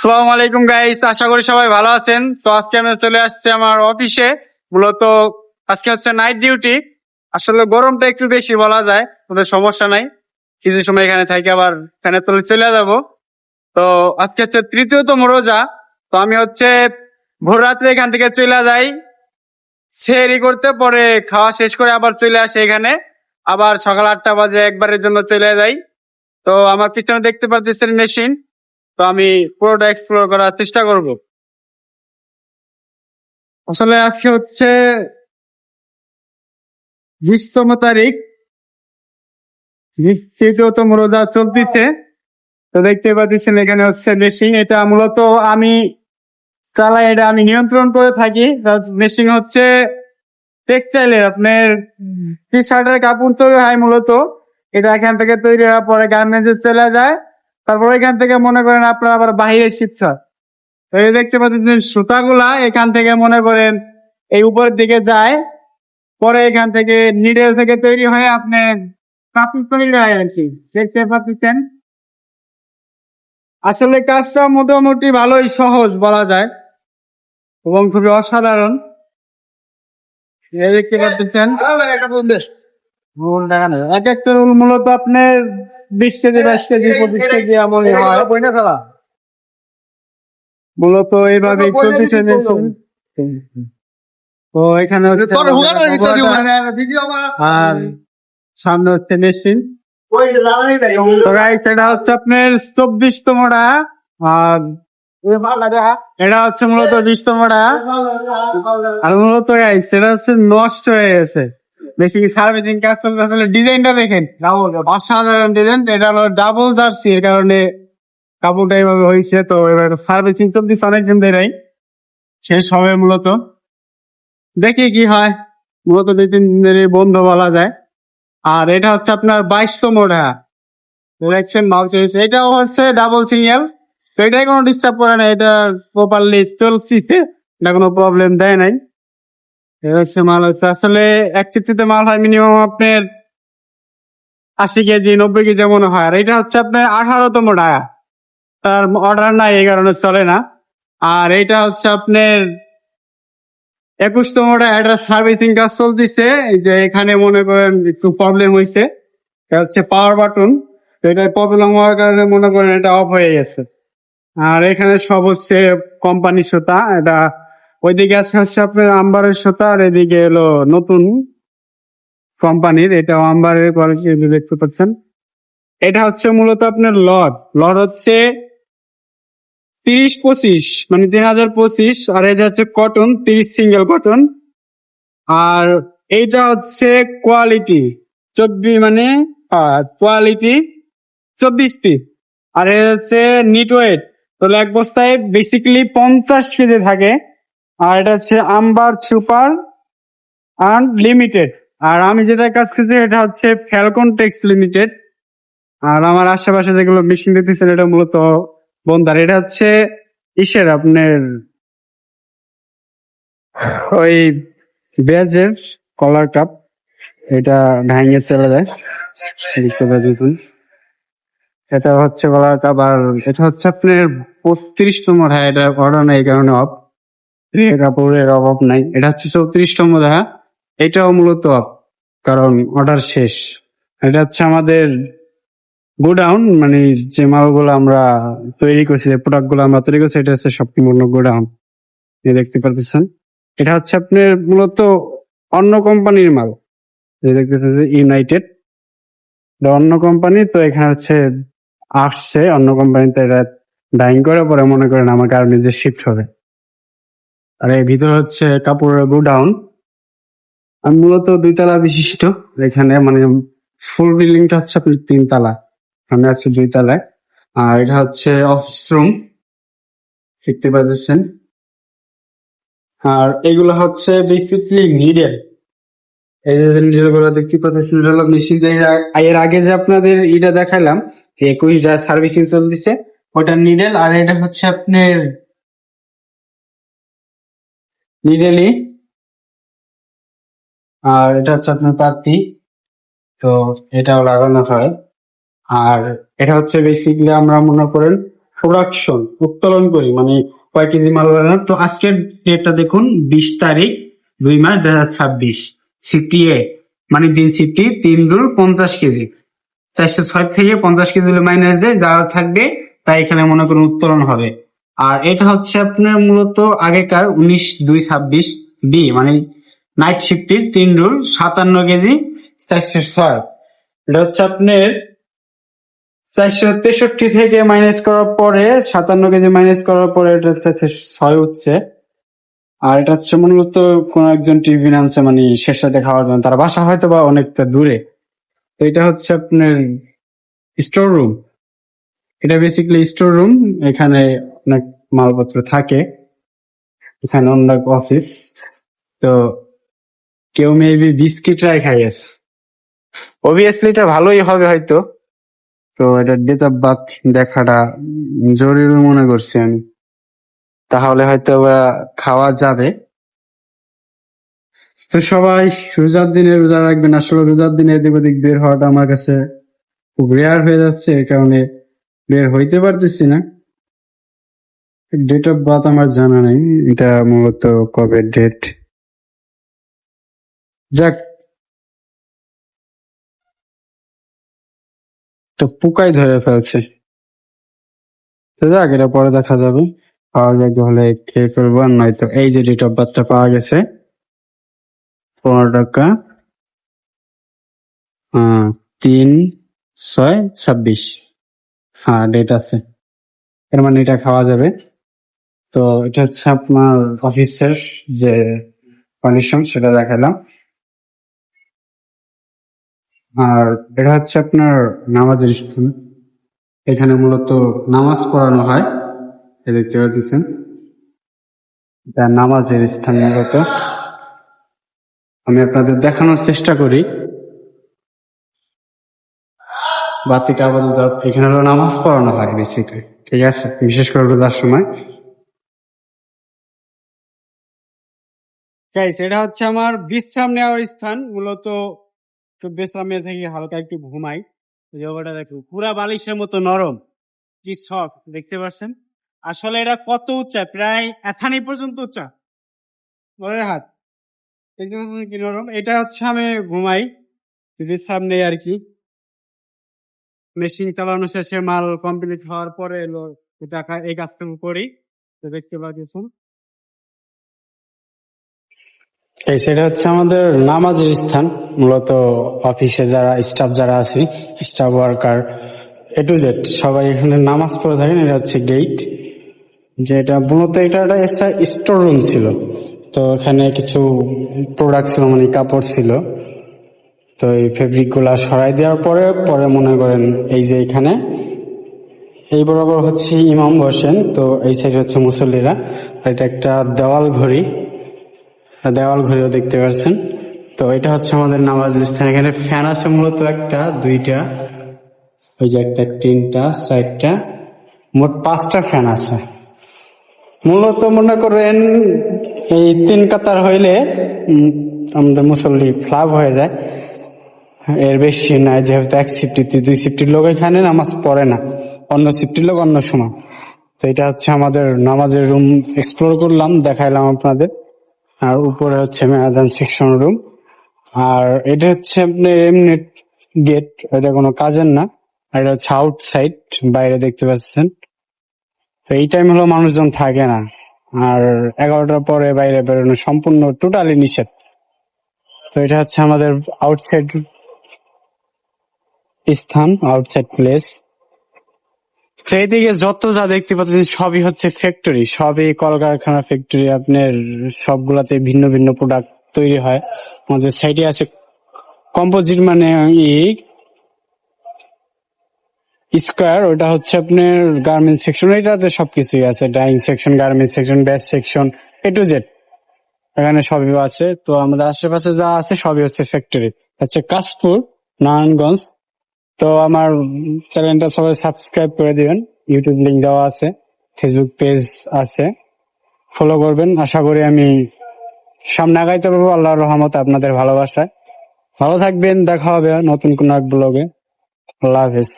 সালাম আলাইকুম গাইস আশা করি সবাই ভালো আছেন। তো আজকে আমি চলে আসছে আমার অফিসে মূলত আজকে হচ্ছে নাইট ডিউটি আসলে গরমটা একটু বেশি বলা যায় ওদের সমস্যা নাই। কিছু সময় এখানে থাকি, আবার ফ্যানের তলে চলে যাব। তো আজকে হচ্ছে তৃতীয়তম রোজা। তো আমি হচ্ছে ভোর রাত্রে এখান থেকে চলে যাই। সেরি করতে, পরে খাওয়া শেষ করে আবার চলে আসে এখানে। আবার সকাল আটটা বাজে একবারের জন্য চলে যাই। তো আমার পিছনে দেখতে পাচ্ছেন মেশিন তো আমি পুরোটা এক্সপ্লোর করার চেষ্টা করব। আসলে আজকে হচ্ছে বিশতম তারিখ। তৃতীয়তম রোজা চলতেছে। তো দেখতে পাচ্ছেন এখানে হচ্ছে মেশিন এটা মূলত আমি চালাই, এটা আমি নিয়ন্ত্রণ করে থাকি। মেশিন হচ্ছে টেক্সটাইলের আপনার টি শার্টের কাপড় তৈরি হয় মূলত। এটা এখান থেকে তৈরি হওয়ার পরে গার্মেন্টসে চলে যায়। তারপর এখান থেকে মনে করেন আপনার আবার বাহিরে শিক্ষা তো এই দেখতে পাচ্ছেন সুতাগুলা এখান থেকে মনে করেন এই উপরের দিকে যায় পরে এখান থেকে নিডেল থেকে তৈরি হয়ে আপনার কাপড় তৈরি হয় আর কি। দেখতে পাচ্ছেন? আসলে কাজটা মোটামুটি ভালোই সহজ বলা যায় এবং খুবই অসাধারণ। দেখতে পাচ্ছেন? এক একটা রুল মূলত আপনার বিশ কেজি বাইশ কেজি পঁচিশ কেজি এমনই হয়। মূলত এইভাবে চলতেছে। তো এখানে আর সামনে হচ্ছে মেশিন। এটা হচ্ছে আপনার চব্বিশতমটা আর এটা হচ্ছে মূলত বিশতমটা আর মূলত এটা হচ্ছে নষ্ট হয়ে গেছে। বেশি সার্ভিসিং কাজ চলতে আসলে ডিজাইনটা দেখেন। অসাধারণ ডিজাইন এটা হলো ডাবল জার্সি এর কারণে কাপড়টা এইভাবে হয়েছে তো এবার সার্ভিসিং চলতেছে অনেকদিন ধরেই। শেষ হবে মূলত। দেখি কি হয় মূলত দুই তিন দিনের বন্ধ বলা যায়। আর এটা হচ্ছে আপনার বাইশতম ওটা ইলেকশন মাউস হয়েছে। এটাও হচ্ছে ডাবল সিঙ্গেল তো এটাই কোনো ডিস্টার্ব করে না এটা প্রপারলি চলছে। এটা কোনো প্রবলেম দেয় নাই। হচ্ছে মাল হচ্ছে আসলে এক চিত্রিতে মাল হয় মিনিমাম আপনার আশি কেজি, নব্বই কেজি মনে হয়। আর এটা হচ্ছে আপনার আঠারোতম টাকা তার অর্ডার নাই, এই কারণে চলে না। আর এটা হচ্ছে আপনার একুশতম একটা সার্ভিসিং কাজ চলতেছে। যে এখানে মনে করেন একটু প্রবলেম হয়েছে এটা হচ্ছে পাওয়ার বাটন এটা প্রবলেম হওয়ার কারণে মনে করেন এটা অফ হয়ে গেছে। আর এখানে সব হচ্ছে কোম্পানি সুতা এটা ওইদিকে আছে হচ্ছে আপনার আম্বারের সুতা, আর এদিকে এলো নতুন কোম্পানির এটা আম্বারের কোয়ালিটি দেখতে পাচ্ছেন। এটা হচ্ছে মূলত আপনার লড লড হচ্ছে তিরিশ পঁচিশ মানে তিন হাজার পঁচিশ, আর এটা হচ্ছে কটন তিরিশ সিঙ্গেল কটন আর এইটা হচ্ছে কোয়ালিটি চব্বিশ মানে কোয়ালিটি চব্বিশ পিস আর এটা হচ্ছে নিট ওয়েট তাহলে এক বস্তায় বেসিক্যালি পঞ্চাশ কেজি থাকে। আর এটা হচ্ছে আম্বার সুপার আন্ড লিমিটেড। আর আমি যেটা কাজ করছি, এটা হচ্ছে ফ্যালকন টেক্স লিমিটেড। আর আমার আশেপাশে যেগুলো মেশিন দিতেছেন, এটা মূলত বন্ধার এটা হচ্ছে ইসের আপনার ওই বেজের কলার কাপ এটা ভাঙে চলে যায়। এটা হচ্ছে কলার কাপ আর এটা হচ্ছে আপনার বত্রিশতম হ্যাঁ এটা অর্ডার নাই, এই কারণে অফ কাপড়ের অভাব নাই। এটা হচ্ছে চৌত্রিশতম দেখা এটাও মূলত কারণ অর্ডার শেষ। এটা হচ্ছে আমাদের গোডাউন মানে যে মালগুলো আমরা তৈরি করছি, যে প্রোডাক্টগুলো আমরা তৈরি করছি, এটা হচ্ছে সম্পূর্ণ গোডাউন। দেখতে পাচ্ছেন এটা হচ্ছে আপনার মূলত অন্য কোম্পানির মাল। এই দেখতে পাচ্ছেন ইউনাইটেড অন্য কোম্পানি, তো এখানে হচ্ছে আসছে অন্য কোম্পানিতে এটা ডাইং করে, পরে মনে করেন আমার কারণে যে শিফট হবে। আর এর ভিতরে হচ্ছে কাপড়ের গোডাউন। আর মূলত দুইতলা বিশিষ্ট। এখানে মানে ফুল বিল্ডিংটা হচ্ছে আপনার তিনতলা আমি আছি দুই তলায়। আর এটা হচ্ছে অফিস রুম দেখতে পাচ্ছেন? আর এগুলো হচ্ছে বেসিকলি নিডেল এই যে নিডেলগুলো দেখতে পাচ্ছেন, এটা হলো মেশিন এর আগে যে আপনাদের এটা দেখালাম একুশটা সার্ভিসিং চলতেছে, ওটা নিডেল আর এটা হচ্ছে আপনার নিডেলই আর এটা হচ্ছে আপনার পাতি তো এটাও লাগানো হয়। আর এটা হচ্ছে বেসিকলি আমরা মনে করেন প্রোডাকশন উত্তোলন করি। মানে কয় কেজি মাল লাগানো তো আজকের ডেটটা দেখুন, বিশ তারিখ, দুই মাস দুই হাজার ছাব্বিশ। সিফটি এ মানে দিন সিফটি তিন দূর পঞ্চাশ কেজি। চারশো ছয় থেকে পঞ্চাশ কেজি মাইনাস দেয়, যা থাকবে, তাই এখানে মনে করুন উত্তোলন হবে। আর এটা হচ্ছে আপনার মূলত আগেকার উনিশ, দুই, ছাব্বিশ বি মানে নাইট শিফটির তিন রুল, সাতান্ন কেজি, চারশো ছয়। এটা হচ্ছে আপনার চারশো তেষট্টি থেকে মাইনাস করার পরে, সাতান্ন কেজি মাইনাস করার পরে এটা হচ্ছে ছয় হচ্ছে। আর এটা হচ্ছে মূলত কোন একজন টিভি আনছে মানে শেষ সাথে খাওয়ার জন্য। তার বাসা হয়তো বা অনেকটা দূরে। তো এটা হচ্ছে আপনার স্টোর রুম এটা বেসিক্যালি স্টোর রুম এখানে অনেক মালপত্র থাকে, এখানে অন্য অফিস তো কেউ মেবি বিস্কিট রাই খাইয়েস অবভিয়াসলি এটা ভালোই হবে হয়তো, তো এটা ডেট অফ বার্থ দেখাটা জরুরি মনে করছি আমি। তাহলে হয়তো খাওয়া যাবে। তো সবাই রোজার দিনে রোজা রাখবেন, আসলে রোজার দিনে এদিক ওদিক বের হওয়াটা আমার কাছে খুব রেয়ার হয়ে যাচ্ছে, এই কারণে বের হইতে পারতেছি না। ডেট অফ বার্থ আমার জানা নেই, এটা মূলত কবে ডেট যাক। তো পোকাই ধরে ফেলছে। তো যাক, এটা পরে দেখা যাবে। পাওয়া যায় হলে খেয়ে ফেলব আর নয়তো এই যে ডেট অফ বার্থটা পাওয়া গেছে, পনেরো টাকা। তিন, ছয়, ছাব্বিশ। হ্যাঁ ডেট আছে। এর মানে এটা খাওয়া যাবে। তো এটা হচ্ছে আপনার অফিসের যে কন্ডিশন সেটা দেখালাম। আর এটা হচ্ছে আপনার নামাজের স্থান। এখানে মূলত নামাজ পড়ানো হয়। এ দেখতে পাচ্ছেন। এটা নামাজের স্থান মূলত। আমি আপনাদের দেখানোর চেষ্টা করি। বাতিটা আপাতত এখানে হলো নামাজ পড়ানো হয় বেসিক্যালি ঠিক আছে? বিশেষ করে রোজার সময়। গাইস এটা হচ্ছে আমার বিশ্রাম নেওয়ার স্থান, মূলত একটু বিশ্রাম নিয়ে থেকে হালকা একটু ঘুমাই। জায়গাটা দেখো, পুরা বালিশের মতো নরম। কি সফট দেখতে পাচ্ছেন? আসলে এটা কত উচ্চা? প্রায় এথানি পর্যন্ত উচ্চা। বলের হাত। কি নরম? এটা হচ্ছে আমি ঘুমাই, বিশ্রাম নেই আর কি। মেশিন চালানো শেষে মাল কমপ্লিট হওয়ার পরে এলো এটা এই কাজটুকু করি। তো দেখতে পাচ্ছেন। এই সেটা হচ্ছে আমাদের নামাজের স্থান। মূলত অফিসে যারা স্টাফ যারা আছে staff worker A to Z সবাই এখানে নামাজ পড়ে থাকেন। এটা হচ্ছে গেট যেটা মূলত এটা একটা স্টোর রুম ছিল। তো এখানে কিছু প্রোডাক্ট ছিল মানে কাপড় ছিল। তো এই ফেব্রিকগুলা সরাই দেওয়ার পরে পরে মনে করেন এই যে এখানে, এই বরাবর হচ্ছে ইমাম বসেন, তো এই সাইড হচ্ছে মুসল্লিরা। এটা একটা দেওয়াল ঘড়ি। দেওয়াল ঘড়িও দেখতে পাচ্ছেন। তো এটা হচ্ছে আমাদের নামাজ স্থান। এখানে ফ্যান আছে মূলত একটা, দুইটা, ওই যে একটা, তিনটা, চারটা, মোট পাঁচটা ফ্যান আছে। মূলত মনে করেন এই তিন কাতার হইলে আমাদের মুসল্লি ফ্লাভ হয়ে যায়। এর বেশি নাই, যেহেতু এক সিফটিতে দুই সিফটির লোক এখানে, নামাজ পড়ে না। অন্য সিফটির লোক অন্য সময়। তো এটা হচ্ছে আমাদের নামাজের রুম এক্সপ্লোর করলাম, দেখাইলাম আপনাদের। আর উপরে হচ্ছে মেয়াদান সেকশন রুম আর এটা হচ্ছে আপনার এমনি গেট এটা কোনো কাজের না। এটা হচ্ছে আউটসাইড বাইরে দেখতে পাচ্ছেন। তো এই টাইম হলো মানুষজন থাকে না। আর এগারোটার পরে বাইরে বেরোনো সম্পূর্ণ টোটালি নিষেধ। তো এটা হচ্ছে আমাদের আউটসাইড স্থান আউটসাইড প্লেস সেইদিকে যত যা দেখতে পাচ্ছেন, সবই হচ্ছে ফ্যাক্টরি সবই কলকারখানা ফ্যাক্টরি আপনার সবগুলাতে ভিন্ন ভিন্ন প্রোডাক্ট তৈরি হয়। আমাদের সাইডে আছে কম্পোজিট মানে স্কোয়ার ওটা হচ্ছে আপনার গার্মেন্ট সেকশন এটাতে সবকিছুই আছে ডাইং সেকশন গার্মেন্ট সেকশন ব্যাস সেকশন এ টু জেড এখানে সবই আছে। তো আমাদের আশেপাশে যা আছে, সবই হচ্ছে ফ্যাক্টরি হচ্ছে কাশপুর, নারায়ণগঞ্জ তো আমার চ্যানেলটা সবাই সাবস্ক্রাইব করে দিবেন। ইউটিউব লিঙ্ক দেওয়া আছে, ফেসবুক পেজ আছে। ফলো করবেন। আশা করি আমি সামনে আগাইতে পারব। আল্লাহ রহমত আপনাদের ভালোবাসায়। ভালো থাকবেন। দেখা হবে নতুন কোন এক ব্লগে আল্লাহ হাফেজ।